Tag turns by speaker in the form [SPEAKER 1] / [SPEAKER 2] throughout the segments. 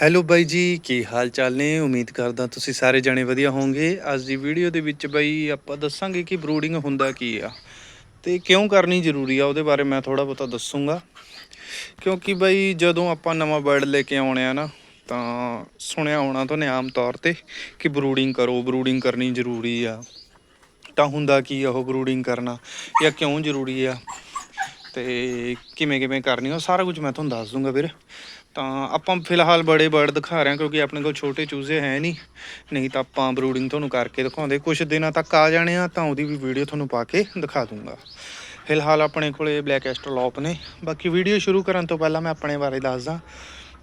[SPEAKER 1] Hello ਬਾਈ ਜੀ, ਕੀ ਹਾਲ ਚਾਲ ਨੇ? ਉਮੀਦ ਕਰਦਾ ਤੁਸੀਂ ਸਾਰੇ ਜਣੇ ਵਧੀਆ ਹੋਵੋਗੇ। ਅੱਜ ਦੀ ਵੀਡੀਓ ਦੇ ਵਿੱਚ ਬਾਈ ਆਪਾਂ ਦੱਸਾਂਗੇ ਕਿ ਬਰੂਡਿੰਗ ਹੁੰਦਾ ਕੀ ਆ। ਤੇ ਕਿਉਂ ਕਰਨੀ ਜ਼ਰੂਰੀ ਆ, ਉਹਦੇ ਬਾਰੇ ਮੈਂ ਥੋੜਾ ਬਹੁਤਾ ਦੱਸੂਗਾ। ਕਿਉਂਕਿ ਬਾਈ ਜਦੋਂ ਆਪਾਂ ਨਵਾਂ ਬਰਡ ਲੈ ਕੇ ਆਉਣੇ ਆ ਨਾ, ਤਾਂ ਸੁਣਿਆ ਹੋਣਾ ਤੁਹਾਨੂੰ ਆਮ ਤੌਰ ਤੇ ਕਿ ਬਰੂਡਿੰਗ ਕਰੋ ਬਰੂਡਿੰਗ ਕਰਨੀ ਜ਼ਰੂਰੀ ਆ। ਤਾਂ ਹੁੰਦਾ ਕੀ ਆ ਉਹ ਬਰੂਡਿੰਗ ਕਰਨਾ, ਜਾਂ ਕਿਉਂ ਜ਼ਰੂਰੀ ਆ। ਤੇ ਕਿਵੇਂ ਕਿਵੇਂ ਕਰਨੀ ਉਹ ਸਾਰਾ ਕੁਝ ਮੈਂ ਤੁਹਾਨੂੰ ਦੱਸ ਦੂੰਗਾ ਵੀਰ ਤਾਂ ਆਪਾਂ ਫਿਲਹਾਲ ਬੜੇ ਬਰਡ ਦਿਖਾ ਰਹੇ ਹਾਂ ਕਿਉਂਕਿ ਆਪਣੇ ਕੋਲ ਛੋਟੇ ਚੂਜ਼ੇ ਹੈ ਨਹੀਂ। ਨਹੀਂ ਤਾਂ ਆਪਾਂ ਬਰੂਡਿੰਗ ਤੁਹਾਨੂੰ ਕਰਕੇ ਦਿਖਾਉਂਦੇ। ਕੁਝ ਦਿਨਾਂ ਤੱਕ ਆ ਜਾਣੇ ਆ ਤਾਂ ਉਹਦੀ ਵੀ ਵੀਡੀਓ ਤੁਹਾਨੂੰ ਪਾ ਕੇ ਦਿਖਾ ਦੂੰਗਾ। ਫਿਲਹਾਲ ਆਪਣੇ ਕੋਲੇ ਬਲੈਕ ਐਸਟਰਲੋਪ ਨੇ। ਬਾਕੀ ਵੀਡੀਓ ਸ਼ੁਰੂ ਕਰਨ ਤੋਂ ਪਹਿਲਾਂ ਮੈਂ ਆਪਣੇ ਬਾਰੇ ਦੱਸਦਾ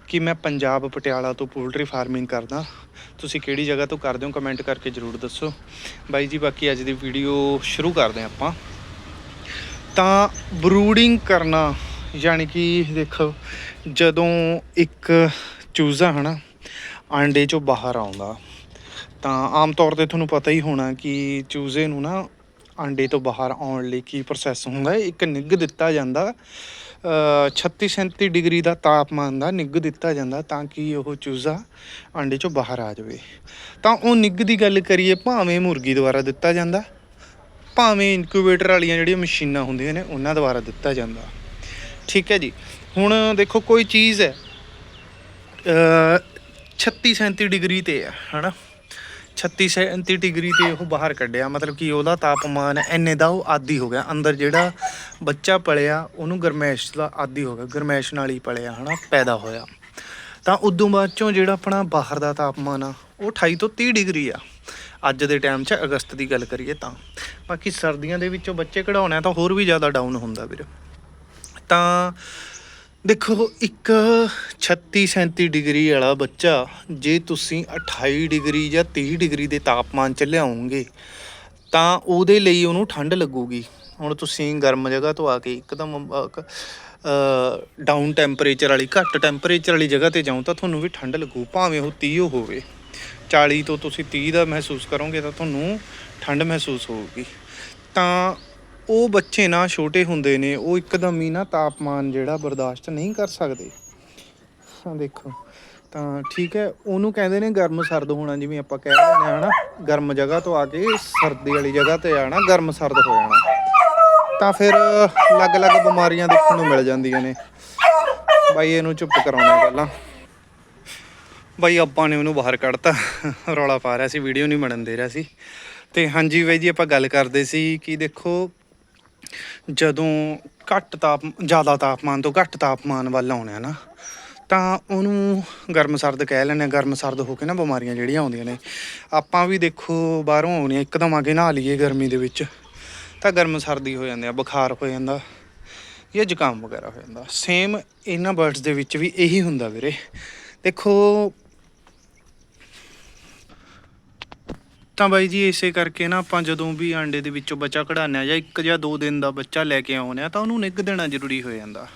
[SPEAKER 1] ਕਿ ਮੈਂ ਪੰਜਾਬ ਪਟਿਆਲਾ ਤੋਂ ਪੋਲਟਰੀ ਫਾਰਮਿੰਗ ਕਰਦਾ। ਤੁਸੀਂ ਕਿਹੜੀ ਜਗ੍ਹਾ ਤੋਂ ਕਰਦੇ ਹੋ ਕਮੈਂਟ ਕਰਕੇ ਜਰੂਰ ਦੱਸੋ। ਬਾਈ ਜੀ, ਬਾਕੀ ਅੱਜ ਦੀ ਵੀਡੀਓ ਸ਼ੁਰੂ ਕਰਦੇ ਹਾਂ ਆਪਾਂ। ਤਾਂ ਬਰੂਡਿੰਗ ਕਰਨਾ ਯਾਨੀ ਕਿ ਦੇਖੋ ਜਦੋਂ ਇੱਕ ਚੂਜ਼ਾ ਹਨਾ ਆਂਡੇ ਚੋਂ ਬਾਹਰ ਆਉਂਦਾ ਤਾਂ ਆਮ ਤੌਰ ਤੇ ਤੁਹਾਨੂੰ ਪਤਾ ਹੀ ਹੋਣਾ ਕਿ ਚੂਜ਼ੇ ਨੂੰ ਨਾ ਆਂਡੇ ਤੋਂ ਬਾਹਰ ਆਉਣ ਲਈ ਕੀ ਪ੍ਰੋਸੈਸ ਹੁੰਦਾ ਇੱਕ ਨਿੱਘ ਦਿੱਤਾ ਜਾਂਦਾ ਅ, 36 37 ਡਿਗਰੀ ਦਾ ਤਾਪਮਾਨ ਦਾ ਨਿੱਘ ਦਿੱਤਾ ਜਾਂਦਾ ਤਾਂ ਕਿ ਉਹ ਚੂਜ਼ਾ ਆਂਡੇ ਚੋਂ ਬਾਹਰ ਆ ਜਾਵੇ। ਤਾਂ ਉਹ ਨਿੱਘ ਦੀ ਗੱਲ ਕਰੀਏ ਭਾਵੇਂ ਮੁਰਗੀ ਦੁਆਰਾ ਦਿੱਤਾ ਜਾਂਦਾ ਭਾਵੇਂ ਇਨਕੂਬੇਟਰ ਵਾਲੀਆਂ ਜਿਹੜੀਆਂ ਮਸ਼ੀਨਾਂ ਹੁੰਦੀਆਂ ਨੇ ਉਹਨਾਂ ਦੁਆਰਾ ਦਿੱਤਾ ਜਾਂਦਾ। ਠੀਕ ਹੈ ਜੀ। ਹੁਣ ਦੇਖੋ ਕੋਈ ਚੀਜ਼ ਹੈ ਅ 36 37 ਡਿਗਰੀ ਤੇ ਹੈ, ਹਨਾ? 36 37 ਡਿਗਰੀ ਤੇ ਉਹ ਬਾਹਰ ਕੱਢਿਆ, ਮਤਲਬ ਕਿ ਉਹਦਾ ਤਾਪਮਾਨ ਇੰਨੇ ਦਾ ਉਹ ਆਦੀ ਹੋ ਗਿਆ। ਅੰਦਰ ਜਿਹੜਾ ਬੱਚਾ ਪਲਿਆ, ਉਹਨੂੰ ਗਰਮੈਸ਼ ਦਾ ਆਦੀ ਹੋ ਗਿਆ, ਗਰਮੈਸ਼ ਨਾਲ ਹੀ ਪਲਿਆ, ਹਨਾ? ਪੈਦਾ ਹੋਇਆ। ਤਾਂ ਉਦੋਂ ਬਾਅਦ ਚੋਂ ਜਿਹੜਾ ਆਪਣਾ ਬਾਹਰ ਦਾ ਤਾਪਮਾਨ ਆ, ਉਹ 28 ਤੋਂ 30 ਡਿਗਰੀ ਆ। ਅੱਜ ਦੇ ਟਾਈਮ 'ਚ ਅਗਸਤ ਦੀ ਗੱਲ ਕਰੀਏ ਤਾਂ। ਬਾਕੀ ਸਰਦੀਆਂ ਦੇ ਵਿੱਚੋਂ ਬੱਚੇ ਕਢਾਉਣਾ ਤਾਂ ਹੋਰ ਵੀ ਜ਼ਿਆਦਾ ਡਾਊਨ ਹੁੰਦਾ ਵੀਰੇ। ਤਾਂ ਦੇਖੋ ਇੱਕ 36 37 ਡਿਗਰੀ ਵਾਲਾ ਬੱਚਾ, ਜੇ ਤੁਸੀਂ 28 ਡਿਗਰੀ ਜਾਂ 30 ਡਿਗਰੀ ਦੇ ਤਾਪਮਾਨ 'ਚ ਲਿਆਉਂਗੇ, ਤਾਂ ਉਹਦੇ ਲਈ ਉਹਨੂੰ ਠੰਡ ਲੱਗੂਗੀ। ਹੁਣ ਤੁਸੀਂ ਗਰਮ ਜਗ੍ਹਾ ਤੋਂ ਆ ਕੇ ਇੱਕਦਮ ਡਾਊਨ ਟੈਂਪਰੇਚਰ ਵਾਲੀ, ਘੱਟ ਟੈਂਪਰੇਚਰ ਵਾਲੀ ਜਗ੍ਹਾ ਤੇ ਜਾਓ ਤਾਂ ਤੁਹਾਨੂੰ ਵੀ ਠੰਡ ਲੱਗੂ, ਭਾਵੇਂ ਉਹ 30 ਓ ਹੋਵੇ। 40 ਤੋਂ ਤੁਸੀਂ 30 ਦਾ ਮਹਿਸੂਸ ਕਰੋਗੇ ਤਾਂ ਤੁਹਾਨੂੰ ਠੰਡ ਮਹਿਸੂਸ ਹੋਊਗੀ। ਤਾਂ ਉਹ ਬੱਚੇ ਨਾ ਛੋਟੇ ਹੁੰਦੇ ਨੇ, ਉਹ ਇੱਕਦਮ ਹੀ ਨਾ ਤਾਪਮਾਨ ਜਿਹੜਾ ਬਰਦਾਸ਼ਤ ਨਹੀਂ ਕਰ ਸਕਦੇ। ਹਾਂ ਦੇਖੋ, ਤਾਂ ਠੀਕ ਹੈ, ਉਹਨੂੰ ਕਹਿੰਦੇ ਨੇ ਗਰਮ ਸਰਦ ਹੋਣਾ, ਜਿਵੇਂ ਆਪਾਂ ਕਹਿ ਦਿੰਦੇ ਹਾਂ ਹਨਾ? ਗਰਮ ਜਗ੍ਹਾ ਤੋਂ ਆ ਕੇ ਸਰਦੀ ਵਾਲੀ ਜਗ੍ਹਾ ਤੇ ਆਣਾ ਗਰਮ ਸਰਦ ਹੋ ਜਾਣਾ। ਤਾਂ ਫਿਰ ਅਲੱਗ-ਅਲੱਗ ਬਿਮਾਰੀਆਂ ਦੇਖਣ ਨੂੰ ਮਿਲ ਜਾਂਦੀਆਂ ਨੇ। ਬਾਈ, ਇਹਨੂੰ ਚੁੱਪ ਕਰਾਉਣਾ ਪਹਿਲਾਂ। ਬਾਈ, ਆਪਾਂ ਨੇ ਉਹਨੂੰ ਬਾਹਰ ਕੱਢਤਾ। ਰੌਲਾ ਪਾ ਰਿਹਾ ਸੀ, ਵੀਡੀਓ ਨਹੀਂ ਬਣਨ ਦੇ ਰਿਹਾ ਸੀ। ਤੇ ਹਾਂਜੀ ਬਾਈ ਜੀ, ਆਪਾਂ ਗੱਲ ਕਰਦੇ ਸੀ ਕਿ ਦੇਖੋ ਜਦੋਂ ਘੱਟ ਤਾਪ, ਜ਼ਿਆਦਾ ਤਾਪਮਾਨ ਤੋਂ ਘੱਟ ਤਾਪਮਾਨ ਵੱਲ ਆਉਣਾ ਨਾ, ਤਾਂ ਉਹਨੂੰ ਗਰਮ ਸਰਦ ਕਹਿ ਲੈਂਦੇ ਆ। ਗਰਮ ਸਰਦ ਹੋ ਕੇ ਨਾ ਬਿਮਾਰੀਆਂ ਜਿਹੜੀਆਂ ਆਉਂਦੀਆਂ ਨੇ। ਆਪਾਂ ਵੀ ਦੇਖੋ ਬਾਹਰੋਂ ਆਉਣੀਆਂ ਇੱਕਦਮ ਆ ਕੇ ਨਹਾ ਲਈਏ ਗਰਮੀ ਦੇ ਵਿੱਚ, ਤਾਂ ਗਰਮ ਸਰਦੀ ਹੋ ਜਾਂਦੇ ਆ, ਬੁਖਾਰ ਹੋ ਜਾਂਦਾ, ਜਾਂ ਜ਼ੁਕਾਮ ਵਗੈਰਾ ਹੋ ਜਾਂਦਾ। ਸੇਮ ਇਹਨਾਂ ਬਰਡਸ ਦੇ ਵਿੱਚ ਵੀ ਇਹੀ ਹੁੰਦਾ ਵੀਰੇ। ਦੇਖੋ ਤਾਂ ਬਾਈ ਜੀ ਇਸੇ ਕਰਕੇ ਨਾ ਆਪਾਂ ਜਦੋਂ ਵੀ ਆਂਡੇ ਦੇ ਵਿੱਚੋਂ ਬੱਚਾ ਕਢਾਉਂਦੇ ਆ ਜਾਂ ਇੱਕ ਜਾਂ ਦੋ ਦਿਨ ਦਾ ਬੱਚਾ ਲੈ ਕੇ ਆਉਂਦੇ ਆ ਤਾਂ ਉਹਨੂੰ ਨਿੱਘ ਦੇਣਾ ਜ਼ਰੂਰੀ ਹੋ ਜਾਂਦਾ।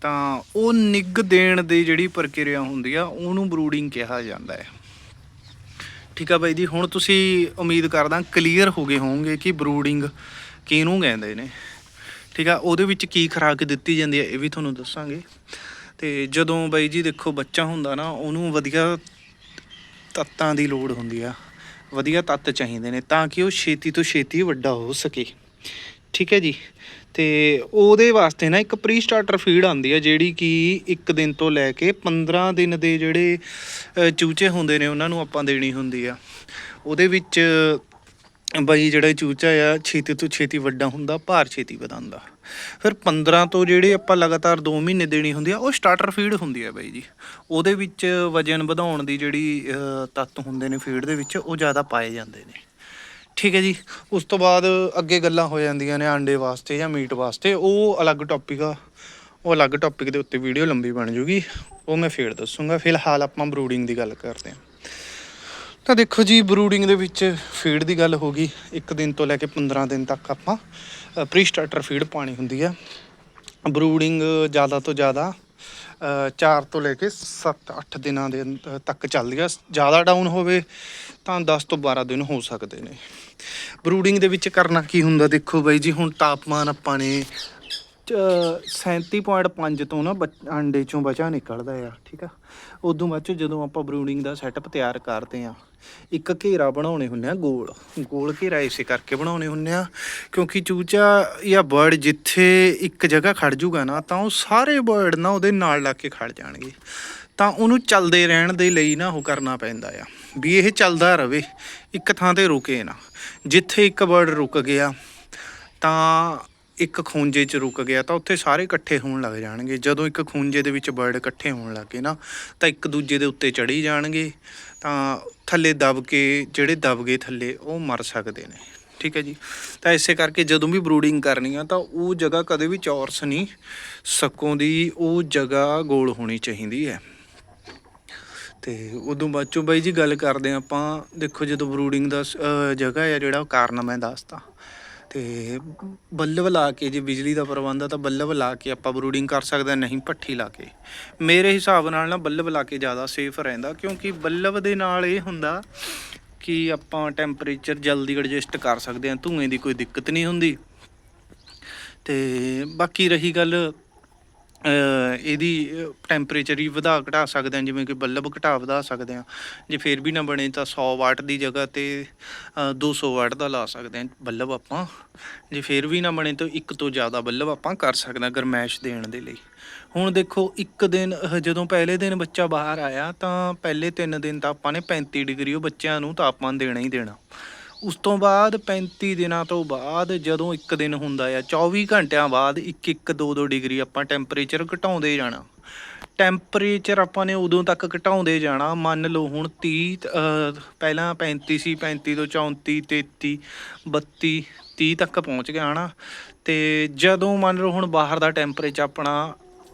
[SPEAKER 1] ਤਾਂ ਉਹ ਨਿੱਘ ਦੇਣ ਦੀ ਜਿਹੜੀ ਪ੍ਰਕਿਰਿਆ ਹੁੰਦੀ ਆ, ਉਹਨੂੰ ਬਰੂਡਿੰਗ ਕਿਹਾ ਜਾਂਦਾ ਹੈ। ਠੀਕ ਆ ਬਾਈ ਜੀ, ਹੁਣ ਤੁਸੀਂ ਉਮੀਦ ਕਰਦਾ ਕਲੀਅਰ ਹੋ ਗਏ ਹੋਵੋਗੇ ਕਿ ਬਰੂਡਿੰਗ ਕਿਹਨੂੰ ਕਹਿੰਦੇ ਨੇ। ਠੀਕ ਆ, ਉਹਦੇ ਵਿੱਚ ਕੀ ਖੁਰਾਕ ਦਿੱਤੀ ਜਾਂਦੀ ਹੈ ਇਹ ਵੀ ਤੁਹਾਨੂੰ ਦੱਸਾਂਗੇ। ਤੇ ਜਦੋਂ ਬਾਈ ਜੀ ਦੇਖੋ ਬੱਚਾ ਹੁੰਦਾ ਨਾ, ਉਹਨੂੰ ਵਧੀਆ ਤੱਤਾਂ ਦੀ ਲੋੜ ਹੁੰਦੀ ਆ। ਵਧੀਆ ਤੱਤ ਚਾਹੀਦੇ ਨੇ ਤਾਂ ਕਿ ਉਹ ਛੇਤੀ ਤੋਂ ਛੇਤੀ ਵੱਡਾ ਹੋ ਸਕੇ। ਠੀਕ ਹੈ ਜੀ? ਤੇ ਉਹਦੇ ਵਾਸਤੇ ਨਾ ਇੱਕ ਪ੍ਰੀ ਸਟਾਰਟਰ ਫੀਡ ਆਉਂਦੀ ਹੈ ਜਿਹੜੀ ਕਿ ਇੱਕ ਦਿਨ ਤੋਂ ਲੈ ਕੇ 15 ਦਿਨ ਦੇ ਜਿਹੜੇ ਚੂਚੇ ਹੁੰਦੇ ਨੇ ਉਹਨਾਂ ਨੂੰ ਆਪਾਂ ਦੇਣੀ ਹੁੰਦੀ ਆ। ਉਹਦੇ ਵਿੱਚ ਬਈ ਜਿਹੜਾ ਚੂਚਾ ਆ, ਛੇਤੀ ਤੋਂ ਛੇਤੀ ਵੱਡਾ ਹੁੰਦਾ, ਭਾਰ ਛੇਤੀ ਵਧਾਉਂਦਾ। ਫਿਰ 15 ਤੋਂ ਜਿਹੜੇ ਆਪਾਂ ਲਗਾਤਾਰ 2 ਮਹੀਨੇ ਦੇਣੀ ਹੁੰਦੀ ਆ, ਉਹ ਸਟਾਰਟਰ ਫੀਡ ਹੁੰਦੀ ਆ ਬਾਈ ਜੀ। ਉਹਦੇ ਵਿੱਚ ਵਜਨ ਵਧਾਉਣ ਦੀ ਜਿਹੜੀ ਤੱਤ ਹੁੰਦੇ ਨੇ ਫੀਡ ਦੇ ਵਿੱਚ, ਉਹ ਜ਼ਿਆਦਾ ਪਾਏ ਜਾਂਦੇ ਨੇ। ਠੀਕ ਹੈ ਜੀ। ਉਸ ਤੋਂ ਬਾਅਦ ਅੱਗੇ ਗੱਲਾਂ ਹੋ ਜਾਂਦੀਆਂ ਨੇ ਆਂਡੇ ਵਾਸਤੇ ਜਾਂ ਮੀਟ ਵਾਸਤੇ। ਉਹ ਅਲੱਗ ਟੌਪਿਕ ਆ। ਉਹ ਅਲੱਗ ਟੌਪਿਕ ਦੇ ਉੱਤੇ ਵੀਡੀਓ ਲੰਬੀ ਬਣ ਜੂਗੀ। ਉਹ ਮੈਂ ਫੇਰ ਦੱਸੂਗਾ। ਫਿਲਹਾਲ ਆਪਾਂ ਬਰੂਡਿੰਗ ਦੀ ਗੱਲ ਕਰਦੇ ਹਾਂ। ਤਾਂ ਦੇਖੋ ਜੀ ਬਰੂਡਿੰਗ ਦੇ ਵਿੱਚ ਫੀਡ ਦੀ ਗੱਲ ਹੋ ਗਈ। ਇੱਕ ਦਿਨ ਤੋਂ ਲੈ ਕੇ 15 ਦਿਨ ਤੱਕ ਆਪਾਂ ਪ੍ਰੀ ਸਟਾਰਟਰ ਫੀਡ ਪਾਣੀ ਹੁੰਦੀ ਆ। ਬਰੂਡਿੰਗ ਜ਼ਿਆਦਾ ਤੋਂ ਜ਼ਿਆਦਾ 4 ਤੋਂ ਲੈ ਕੇ 7-8 ਦਿਨਾਂ ਦੇ ਅੰਦ- ਤੱਕ ਚੱਲਦੀ ਆ। ਜ਼ਿਆਦਾ ਡਾਊਨ ਹੋਵੇ ਤਾਂ 10 ਤੋਂ 12 ਦਿਨ ਹੋ ਸਕਦੇ ਨੇ। ਬਰੂਡਿੰਗ ਦੇ ਵਿੱਚ ਕਰਨਾ ਕੀ ਹੁੰਦਾ ਦੇਖੋ ਬਾਈ ਜੀ, ਹੁਣ ਤਾਪਮਾਨ ਆਪਾਂ ਨੇ 37.5 ਤੋਂ ਨਾ ਬੱਚ- ਅੰਡੇ ਚੋਂ ਬਚਾ ਨਿਕਲਦਾ ਆ, ਠੀਕ ਆ? ਉਦੋਂ ਬਾਅਦ 'ਚੋਂ ਜਦੋਂ ਆਪਾਂ ਬਰੂਡਿੰਗ ਦਾ ਸੈਟਅਪ ਤਿਆਰ ਕਰਦੇ ਆ, ਇੱਕ ਘੇਰਾ ਬਣਾਉਣੇ ਹੁੰਨੇ ਆ ਗੋਲ। ਗੋਲ ਘੇਰਾ ਇਸੇ ਕਰਕੇ ਬਣਾਉਣੇ ਹੁੰਨੇ ਆ, ਕਿਉਂਕਿ ਚੂਚਾ ਜਾਂ ਬਰਡ ਜਿੱਥੇ ਇੱਕ ਜਗ੍ਹਾ ਖੜ ਜੂਗਾ ਨਾ, ਤਾਂ ਉਹ ਸਾਰੇ ਬਰਡ ਨਾ ਉਹਦੇ ਨਾਲ ਲੱਗ ਕੇ ਖੜ ਜਾਣਗੇ। ਤਾਂ ਉਹਨੂੰ ਚੱਲਦੇ ਰਹਿਣ ਦੇ ਲਈ ਨਾ ਉਹ ਕਰਨਾ ਪੈਂਦਾ ਆ, ਵੀ ਇਹ ਚੱਲਦਾ ਰਵੇ, ਇੱਕ ਥਾਂ ਤੇ ਰੁਕੇ ਨਾ। ਜਿੱਥੇ ਇੱਕ ਬਰਡ ਰੁਕ ਗਿਆ, ਤਾਂ ਇੱਕ ਖੂੰਜੇ 'ਚ ਰੁਕ ਗਿਆ ਤਾਂ ਉੱਥੇ ਸਾਰੇ ਇਕੱਠੇ ਹੋਣ ਲੱਗ ਜਾਣਗੇ। ਜਦੋਂ ਇੱਕ ਖੂੰਜੇ ਦੇ ਵਿੱਚ ਬਰਡ ਇਕੱਠੇ ਹੋਣ ਲੱਗੇ ਨਾ, ਤਾਂ ਇੱਕ ਦੂਜੇ ਦੇ ਉੱਤੇ ਚੜੀ ਜਾਣਗੇ, ਤਾਂ ਥੱਲੇ ਦਬ ਕੇ, ਜਿਹੜੇ ਦਬ ਗਏ ਥੱਲੇ, ਉਹ ਮਰ ਸਕਦੇ ਨੇ। ਠੀਕ ਹੈ ਜੀ? ਤਾਂ ਇਸੇ ਕਰਕੇ ਜਦੋਂ ਵੀ ਬਰੂਡਿੰਗ ਕਰਨੀ ਆ, ਤਾਂ ਉਹ ਜਗ੍ਹਾ ਕਦੇ ਵੀ ਚੌਰਸ ਨਹੀਂ, ਸਕੋਂ ਦੀ ਉਹ ਜਗ੍ਹਾ ਗੋਲ ਹੋਣੀ ਚਾਹੀਦੀ ਹੈ। ਤੇ ਉਦੋਂ ਬਾਅਦ ਚੋਂ ਬਾਈ ਜੀ ਗੱਲ ਕਰਦੇ ਹਾਂ ਆਪਾਂ, ਦੇਖੋ ਜਦੋਂ ਬਰੂਡਿੰਗ ਦਾ ਜਗ੍ਹਾ ਹੈ ਜਿਹੜਾ, ਉਹ ਕਾਰਨ ਮੈਂ ਦੱਸਤਾ ਤੇ ਬੱਲਬ ਲਾ ਕੇ ਜੇ ਬਿਜਲੀ ਦਾ ਪ੍ਰਬੰਧ ਆ ਤਾਂ ਬੱਲਬ ਲਾ ਕੇ ਆਪਾਂ ਬਰੂਡਿੰਗ ਕਰ ਸਕਦੇ ਹਾਂ ਨਹੀਂ ਭੱਠੀ ਲਾ ਕੇ। ਮੇਰੇ ਹਿਸਾਬ ਨਾਲ ਨਾ ਬੱਲਬ ਲਾ ਕੇ ਜ਼ਿਆਦਾ ਸੇਫ ਰਹਿੰਦਾ, ਕਿਉਂਕਿ ਬੱਲਬ ਦੇ ਨਾਲ ਇਹ ਹੁੰਦਾ ਕਿ ਆਪਾਂ ਟੈਂਪਰੇਚਰ ਜਲਦੀ ਐਡਜਸਟ ਕਰ ਸਕਦੇ ਹਾਂ ਧੂਏ ਦੀ ਕੋਈ ਦਿੱਕਤ ਨਹੀਂ ਹੁੰਦੀ। ਤੇ ਬਾਕੀ ਰਹੀ ਗੱਲ ਇਹਦੀ ਟੈਂਪਰੇਚਰ ਹੀ ਵਧਾ ਘਟਾ ਸਕਦੇ ਹਾਂ, ਜਿਵੇਂ ਕਿ ਬੱਲਬ ਘਟਾ ਵਧਾ ਸਕਦੇ ਹਾਂ। ਜੇ ਫਿਰ ਵੀ ਨਾ ਬਣੇ ਤਾਂ 100 ਵਾਟ ਦੀ ਜਗ੍ਹਾ ਤੇ, ਅਹ 200 ਵਾਟ ਦਾ ਲਾ ਸਕਦੇ ਹਾਂ ਬੱਲਬ ਆਪਾਂ। ਜੇ ਫਿਰ ਵੀ ਨਾ ਬਣੇ ਤਾਂ ਇੱਕ ਤੋਂ ਜ਼ਿਆਦਾ ਬੱਲਬ ਆਪਾਂ ਕਰ ਸਕਦੇ ਹਾਂ ਗਰਮੈਸ਼ ਦੇਣ ਦੇ ਲਈ। ਹੁਣ ਦੇਖੋ, ਇੱਕ ਦਿਨ ਜਦੋਂ ਪਹਿਲੇ ਦਿਨ ਬੱਚਾ ਬਾਹਰ ਆਇਆ ਤਾਂ ਪਹਿਲੇ 3 ਦਿਨ ਤਾਂ ਆਪਾਂ ਨੇ 35 ਡਿਗਰੀ ਉਹ ਬੱਚਿਆਂ ਨੂੰ ਤਾਪਮਾਨ ਦੇਣਾ ਹੀ ਦੇਣਾ। ਉਸ ਤੋਂ ਬਾਅਦ 35 ਦਿਨਾਂ ਤੋਂ ਬਾਅਦ ਜਦੋਂ ਇੱਕ ਦਿਨ ਹੁੰਦਾ ਆ 24 ਘੰਟਿਆਂ ਬਾਅਦ 1 1 2 2 ਡਿਗਰੀ ਆਪਾਂ ਟੈਂਪਰੇਚਰ ਘਟਾਉਂਦੇ ਜਾਣਾ। ਟੈਂਪਰੇਚਰ ਆਪਾਂ ਨੇ ਉਦੋਂ ਤੱਕ ਘਟਾਉਂਦੇ ਜਾਣਾ, ਮੰਨ ਲਓ ਹੁਣ 30 ਪਹਿਲਾਂ 35 ਸੀ 35 ਤੋਂ 34 33 32 30 ਤੱਕ ਪਹੁੰਚ ਗਿਆ ਹਨਾ। ਤੇ ਜਦੋਂ ਮੰਨ ਲਓ ਹੁਣ ਬਾਹਰ ਦਾ ਟੈਂਪਰੇਚਰ ਆਪਣਾ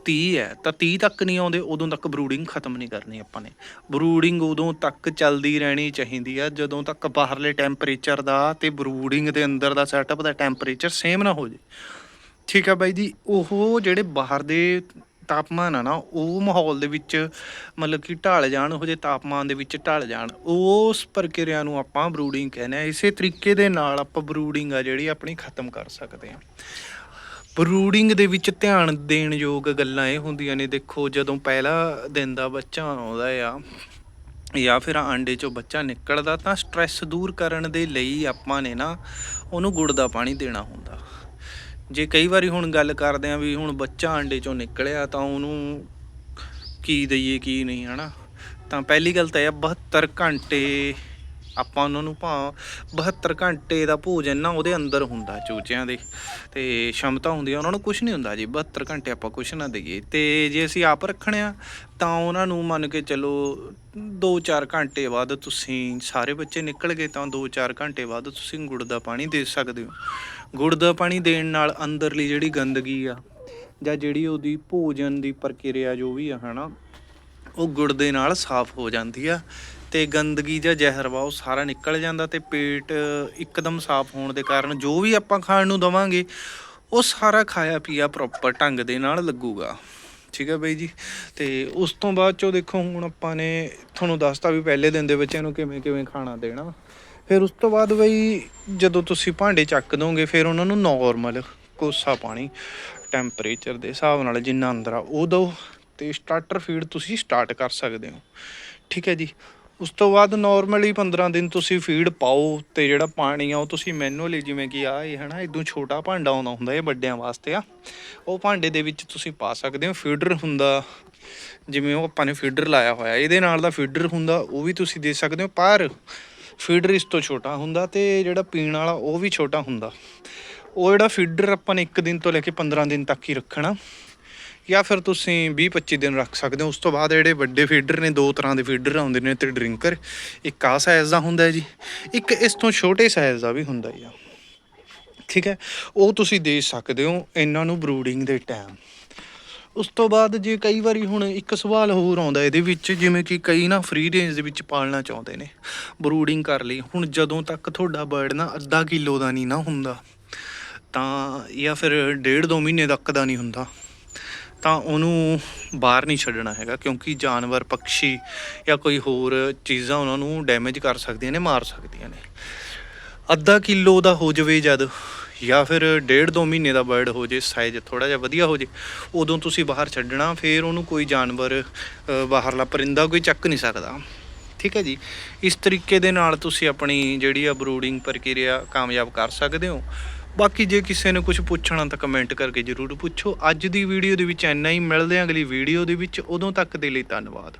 [SPEAKER 1] 30 ਹੈ, ਤਾਂ 30 ਤੱਕ ਨਹੀਂ ਆਉਂਦੇ, ਉਦੋਂ ਤੱਕ ਬਰੂਡਿੰਗ ਖਤਮ ਨਹੀਂ ਕਰਨੀ ਆਪਾਂ ਨੇ। ਬਰੂਡਿੰਗ ਉਦੋਂ ਤੱਕ ਚੱਲਦੀ ਰਹਿਣੀ ਚਾਹੀਦੀ ਆ, ਜਦੋਂ ਤੱਕ ਬਾਹਰਲੇ ਟੈਂਪਰੇਚਰ ਦਾ ਤੇ ਬਰੂਡਿੰਗ ਦੇ ਅੰਦਰ ਦਾ ਸੈਟਅਪ ਦਾ ਟੈਂਪਰੇਚਰ ਸੇਮ ਨਾ ਹੋ ਜੇ। ਠੀਕ ਆ ਬਾਈ ਜੀ, ਉਹ ਜਿਹੜੇ ਬਾਹਰ ਦੇ ਤਾਪਮਾਨ ਆ ਨਾ, ਉਹ ਮਾਹੌਲ ਦੇ ਵਿੱਚ ਮਤਲਬ ਕਿ ਢਲ ਜਾਣ, ਉਹ ਜੇ ਤਾਪਮਾਨ ਦੇ ਵਿੱਚ ਢਲ ਜਾਣ, ਉਸ ਪ੍ਰਕਿਰਿਆ ਨੂੰ ਆਪਾਂ ਬਰੂਡਿੰਗ ਕਹਿੰਦੇ ਆ। ਇਸੇ ਤਰੀਕੇ ਦੇ ਨਾਲ ਆਪਾਂ ਬਰੂਡਿੰਗ ਆ ਜਿਹੜੀ ਆਪਣੀ ਖਤਮ ਕਰ ਸਕਦੇ ਆ। ਬਰੂਡਿੰਗ ਦੇ ਵਿੱਚ ਧਿਆਨ ਦੇਣ ਯੋਗ ਗੱਲਾਂ ਇਹ ਹੁੰਦੀਆਂ ਨੇ, ਦੇਖੋ ਜਦੋਂ ਪਹਿਲਾ ਦਿਨ ਦਾ ਬੱਚਾ ਆਉਂਦਾ ਆ ਜਾਂ ਫਿਰ ਆਂਡੇ ਚੋਂ ਬੱਚਾ ਨਿਕਲਦਾ ਤਾਂ ਸਟ੍ਰੈਸ ਦੂਰ ਕਰਨ ਦੇ ਲਈ ਆਪਾਂ ਨੇ ਨਾ ਉਹਨੂੰ ਗੁੜ ਦਾ ਪਾਣੀ ਦੇਣਾ ਹੁੰਦਾ। ਜੇ ਕਈ ਵਾਰੀ ਹੁਣ ਗੱਲ ਕਰਦੇ ਆ ਵੀ ਹੁਣ ਬੱਚਾ ਆਂਡੇ ਚੋਂ ਨਿਕਲਿਆ ਤਾਂ ਉਹਨੂੰ ਕੀ ਦਈਏ ਕੀ ਨਹੀਂ, ਹਨਾ? ਤਾਂ ਪਹਿਲੀ ਗੱਲ ਤਾਂ ਇਹ ਆ 72 ਘੰਟੇ ਆਪਾਂ ਉਹਨਾਂ ਨੂੰ ਭਾ 72 ਘੰਟੇ ਦਾ ਭੋਜਨ ਨਾ ਉਹਦੇ ਅੰਦਰ ਹੁੰਦਾ ਚੂਚਿਆਂ ਦੇ, ਤੇ ਸ਼ਮਤਾ ਹੁੰਦੀ ਆ, ਉਹਨਾਂ ਨੂੰ ਕੁਝ ਨਹੀਂ ਹੁੰਦਾ ਜੀ 72 ਘੰਟੇ ਆਪਾਂ ਕੁਝ ਨਾ ਦਈਏ। ਤੇ ਜੇ ਅਸੀਂ ਆਪ ਰੱਖਣੇ ਆ, ਤਾਂ ਉਹਨਾਂ ਨੂੰ ਮੰਨ ਕੇ ਚੱਲੋ 2-4 ਘੰਟੇ ਬਾਅਦ ਤੁਸੀਂ ਸਾਰੇ ਬੱਚੇ ਨਿਕਲ ਗਏ, ਤਾਂ 2-4 ਘੰਟੇ ਬਾਅਦ ਤੁਸੀਂ ਗੁੜ ਦਾ ਪਾਣੀ ਦੇ ਸਕਦੇ ਹੋ। ਗੁੜ ਦਾ ਪਾਣੀ ਦੇਣ ਨਾਲ ਅੰਦਰਲੀ ਜਿਹੜੀ ਗੰਦਗੀ ਆ, ਜਾਂ ਜਿਹੜੀ ਉਹਦੀ ਭੋਜਨ ਦੀ ਪ੍ਰਕਿਰਿਆ ਜੋ ਵੀ ਆ, ਹਨਾ, ਉਹ ਗੁੜ ਦੇ ਨਾਲ ਸਾਫ਼ ਹੋ ਜਾਂਦੀ ਆ। ਤੇ ਗੰਦਗੀ ਜਾਂ ਜ਼ਹਿਰ ਵਾ, ਉਹ ਸਾਰਾ ਨਿਕਲ ਜਾਂਦਾ ਤੇ ਪੇਟ ਇੱਕਦਮ ਸਾਫ਼ ਹੋਣ ਦੇ ਕਾਰਨ ਜੋ ਵੀ ਆਪਾਂ ਖਾਣ ਨੂੰ ਦਵਾਂਗੇ, ਉਹ ਸਾਰਾ ਖਾਇਆ ਪੀਆ ਪ੍ਰੋਪਰ ਢੰਗ ਦੇ ਨਾਲ ਲੱਗੂਗਾ। ਠੀਕ ਹੈ ਬਾਈ ਜੀ? ਤੇ ਉਸ ਤੋਂ ਬਾਅਦ ਚੋਂ ਦੇਖੋ, ਹੁਣ ਆਪਾਂ ਨੇ ਤੁਹਾਨੂੰ ਦੱਸਤਾ ਵੀ ਪਹਿਲੇ ਦਿਨ ਦੇ ਬੱਚਿਆਂ ਨੂੰ ਕਿਵੇਂ ਕਿਵੇਂ ਖਾਣਾ ਦੇਣਾ ਫਿਰ ਉਸ ਤੋਂ ਬਾਅਦ ਬਈ, ਜਦੋਂ ਤੁਸੀਂ ਭਾਂਡੇ ਚੱਕ ਦੋਗੇ, ਫਿਰ ਉਹਨਾਂ ਨੂੰ ਨਾਰਮਲ ਕੋਸਾ ਪਾਣੀ ਟੈਂਪਰੇਚਰ ਦੇ ਹਿਸਾਬ ਨਾਲ ਜਿੰਨਾ ਅੰਦਰ ਆ, ਉਹ ਦਿਓ ਤੇ ਸਟਾਰਟਰ ਫੀਡ ਤੁਸੀਂ ਸਟਾਰਟ ਕਰ ਸਕਦੇ ਹੋ। ਠੀਕ ਹੈ ਜੀ? ਉਸ ਤੋਂ ਬਾਅਦ ਨਾਰਮਲੀ 15 ਦਿਨ ਤੁਸੀਂ ਫੀਡ ਪਾਓ ਤੇ ਜਿਹੜਾ ਪਾਣੀ ਆ ਉਹ ਤੁਸੀਂ ਮੈਨੂਅਲੀ ਜਿਵੇਂ ਕਿ ਆ, ਇਹ ਹਨਾ, ਇਦੋਂ ਛੋਟਾ ਭਾਂਡਾ ਆਉਂਦਾ ਹੁੰਦਾ ਇਹ ਵੱਡਿਆਂ ਵਾਸਤੇ ਆ। ਉਹ ਭਾਂਡੇ ਦੇ ਵਿੱਚ ਤੁਸੀਂ ਪਾ ਸਕਦੇ ਹੋ ਫੀਡਰ ਹੁੰਦਾ, ਜਿਵੇਂ ਉਹ ਆਪਾਂ ਨੇ ਫੀਡਰ ਲਾਇਆ ਹੋਇਆ, ਇਹਦੇ ਨਾਲ ਦਾ ਫੀਡਰ ਹੁੰਦਾ, ਉਹ ਵੀ ਤੁਸੀਂ ਦੇ ਸਕਦੇ ਹੋ, ਪਰ ਫੀਡਰ ਇਸ ਤੋਂ ਛੋਟਾ ਹੁੰਦਾ ਤੇ ਜਿਹੜਾ ਪੀਣ ਵਾਲਾ ਉਹ ਵੀ ਛੋਟਾ ਹੁੰਦਾ। ਉਹ ਜਿਹੜਾ ਫੀਡਰ ਆਪਾਂ ਨੇ 1 ਦਿਨ ਤੋਂ ਲੈ ਕੇ 15 ਦਿਨ ਤੱਕ ਹੀ ਰੱਖਣਾ। ਜਾਂ ਫਿਰ ਤੁਸੀਂ 20-25 ਦਿਨ ਰੱਖ ਸਕਦੇ ਹੋ। ਉਸ ਤੋਂ ਬਾਅਦ ਜਿਹੜੇ ਵੱਡੇ ਫੀਡਰ ਨੇ, ਦੋ ਤਰ੍ਹਾਂ ਦੇ ਫੀਡਰ ਆਉਂਦੇ ਨੇ ਤੇ ਡਰਿੰਕਰ ਇੱਕ ਆ ਸਾਈਜ਼ ਦਾ ਹੁੰਦਾ ਜੀ। ਇੱਕ ਇਸ ਤੋਂ ਛੋਟੇ ਸਾਈਜ਼ ਦਾ ਵੀ ਹੁੰਦਾ ਹੀ ਠੀਕ ਹੈ? ਉਹ ਤੁਸੀਂ ਦੇ ਸਕਦੇ ਹੋ ਇਹਨਾਂ ਨੂੰ ਬਰੂਡਿੰਗ ਦੇ ਟਾਈਮ ਉਸ ਤੋਂ ਬਾਅਦ ਜੇ ਕਈ ਵਾਰੀ ਹੁਣ ਇੱਕ ਸਵਾਲ ਹੋਰ ਆਉਂਦਾ ਇਹਦੇ ਵਿੱਚ, ਜਿਵੇਂ ਕਿ ਕਈ ਨਾ ਫ੍ਰੀ ਰੇਂਜ ਦੇ ਵਿੱਚ ਪਾਲਣਾ ਚਾਹੁੰਦੇ ਨੇ ਬਰੂਡਿੰਗ ਕਰ ਲਈ। ਹੁਣ ਜਦੋਂ ਤੱਕ ਤੁਹਾਡਾ ਬਰਡ ਨਾ ਅੱਧਾ ਕਿਲੋ ਦਾ ਨਹੀਂ ਨਾ ਹੁੰਦਾ, ਤਾਂ ਜਾਂ ਫਿਰ ਡੇਢ ਦੋ ਮਹੀਨੇ ਤੱਕ ਦਾ ਨਹੀਂ ਹੁੰਦਾ ਤਾਂ ਉਹਨੂੰ ਬਾਹਰ ਨਹੀਂ ਛੱਡਣਾ ਹੈਗਾ, ਕਿਉਂਕਿ ਜਾਨਵਰ ਪੰਛੀ ਜਾਂ ਕੋਈ ਹੋਰ ਚੀਜ਼ਾਂ ਉਹਨਾਂ ਨੂੰ ਡੈਮੇਜ ਕਰ ਸਕਦੀਆਂ ਨੇ, ਮਾਰ ਸਕਦੀਆਂ ਨੇ। ਅੱਧਾ ਕਿਲੋ ਦਾ ਹੋ ਜਾਵੇ ਜਦ, ਜਾਂ ਫਿਰ ਡੇਢ ਦੋ ਮਹੀਨੇ ਦਾ ਬਰਡ ਹੋ ਜੇ ਸਾਈਜ਼ ਥੋੜਾ ਜਿਹਾ ਵਧੀਆ ਹੋ ਜੇ, ਉਦੋਂ ਤੁਸੀਂ ਬਾਹਰ ਛੱਡਣਾ, ਫਿਰ ਉਹਨੂੰ ਕੋਈ ਜਾਨਵਰ ਬਾਹਰਲਾ ਪਰਿੰਦਾ ਕੋਈ ਚੱਕ ਨਹੀਂ ਸਕਦਾ। ਠੀਕ ਹੈ ਜੀ? ਇਸ ਤਰੀਕੇ ਦੇ ਨਾਲ ਤੁਸੀਂ ਆਪਣੀ ਜਿਹੜੀ ਆ ਬਰੂਡਿੰਗ ਪ੍ਰਕਿਰਿਆ ਕਾਮਯਾਬ ਕਰ ਸਕਦੇ ਹੋ। ਬਾਕੀ ਜੇ ਕਿਸੇ ਨੇ ਕੁਝ ਪੁੱਛਣਾ ਤਾਂ ਕਮੈਂਟ ਕਰਕੇ ਜਰੂਰ ਪੁੱਛੋ। ਅੱਜ ਦੀ ਵੀਡੀਓ ਦੇ ਵਿੱਚ ਇੰਨਾ ਹੀ। ਮਿਲਦੇ ਹਾਂ ਅਗਲੀ ਵੀਡੀਓ ਦੇ ਵਿੱਚ। ਉਦੋਂ ਤੱਕ ਦੇ ਲਈ ਧੰਨਵਾਦ।